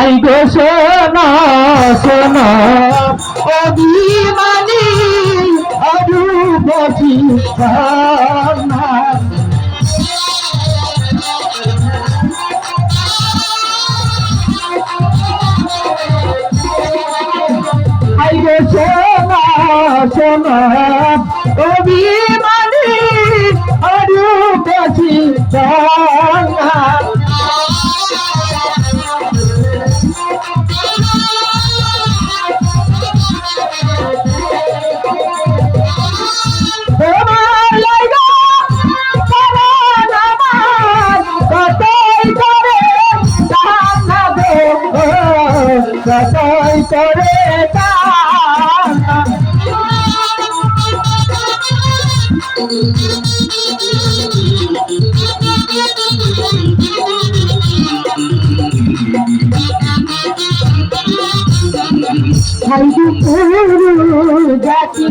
High গো সোনা সোনা অভিমানী অরূপী হাই গো সোনা সোনা অভিমানী অরূপী সোনা করে ভাই পুরু জাতি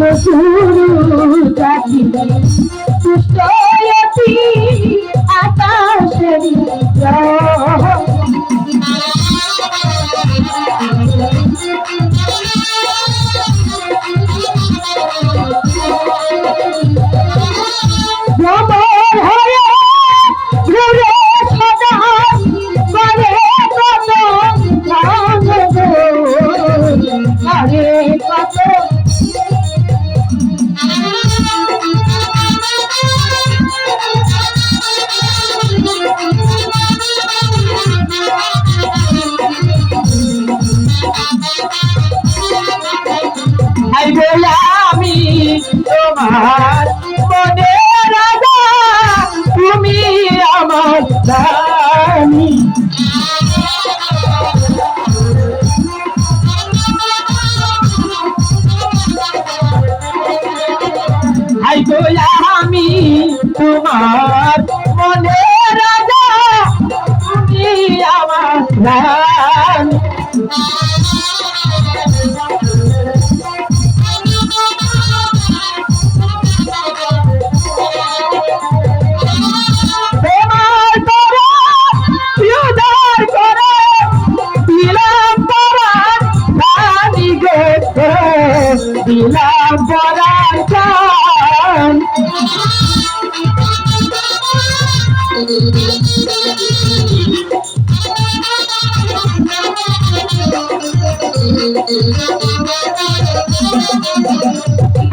হাইদু পুরু জাতি তোমার মনে রাজা তুমি আমার রানী। আমি তোমার মনে রাজা তুমি আমার দিলাম পরাণ। চান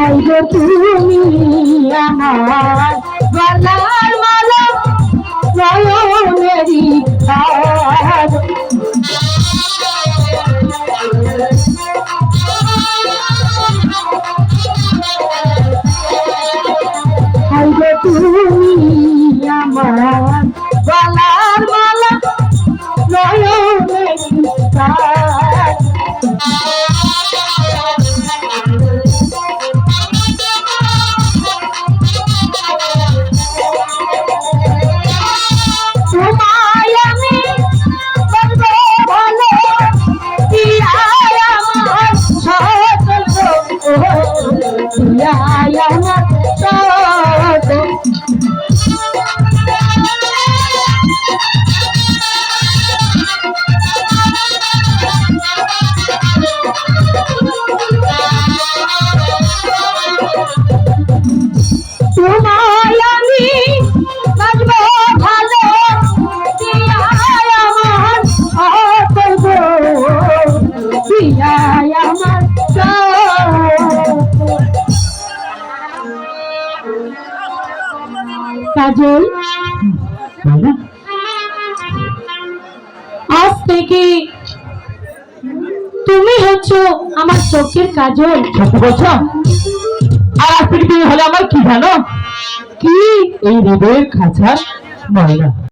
আইগো তুমি আমার গলার মালা নয়নেরি গলার মালা নয়নেরি হার কাজল। আজ থেকে তুমি হচ্ছ আমার চোখের কাজল। আর আজকে তুমি হলে আমার কি জানো? কি? এই হৃদয়ের খাঁচা ময়না